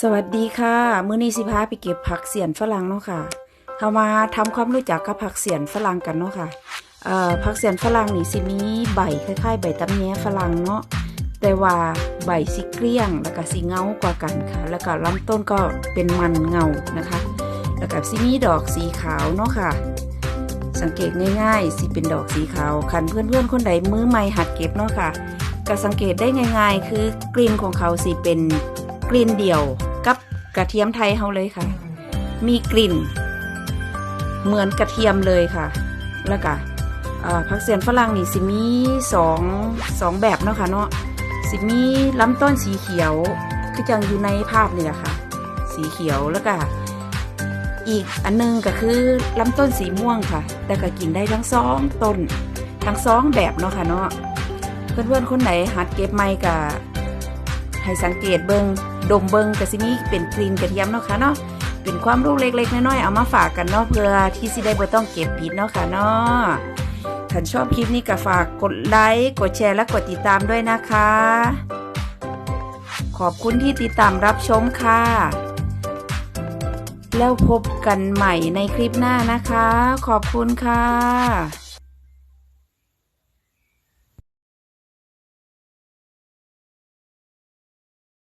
สวัสดีค่ะ มื้อนี้สิพาไปเก็บผักเสียนฝรั่งเนาะค่ะเฮามาทำความรู้จักกับผักเสียนฝรั่งกันเนาะค่ะเอ่อผักเสียนฝรั่งนี่สิมีใบคล้ายๆ ใบตำแยฝรั่งเนาะ แต่ว่าใบสิเกลี้ยง แล้วก็สิเงากว่ากันค่ะ แล้วก็ลำต้นก็เป็นมันเงานะคะ แล้วก็สิมีดอกสีขาวเนาะค่ะ สังเกตง่ายๆสิเป็นดอกสีขาว คันเพื่อนๆคนใดมือใหม่หัดเก็บเนาะค่ะก็สังเกตได้ง่ายๆ คือกลิ่นของเขาสิเป็น กลิ่นเดียวกับกระเทียมไทยเฮาเลยค่ะ มีกลิ่น เหมือนกระเทียมเลยค่ะ แล้วก็ผักเสียนฝรั่งนี่สิมีสองสองแบบเนาะค่ะเนาะสิมีลำต้นสีเขียวคือจังอยู่ในภาพนี่แหละค่ะ สีเขียวแล้วก็อีกอันหนึงก็คือลำต้นสีม่วงค่ะ แต่ก็กินได้ทั้งสองต้น ทั้งสองแบบเนาะค่ะเนาะเพื่อนๆคนไหนหัดเก็บไม่กะ ให้สังเกตเบิงดมเบิงกะสิมีเป็นกลิ่นกระเทียมเนาะค่ะเนาะเป็นความรู้เล็กๆน้อยๆเอามาฝากกันเนาะเพื่อที่สิได้บ่ต้องเก็บผิดเนาะค่ะเนาะถ้าชอบคลิปนี้ก็ฝากกดไลค์กดแชร์และกดติดตามด้วยนะคะ ขอบคุณที่ติดตามรับชมค่ะ แล้วพบกันใหม่ในคลิปหน้านะคะ ขอบคุณค่ะ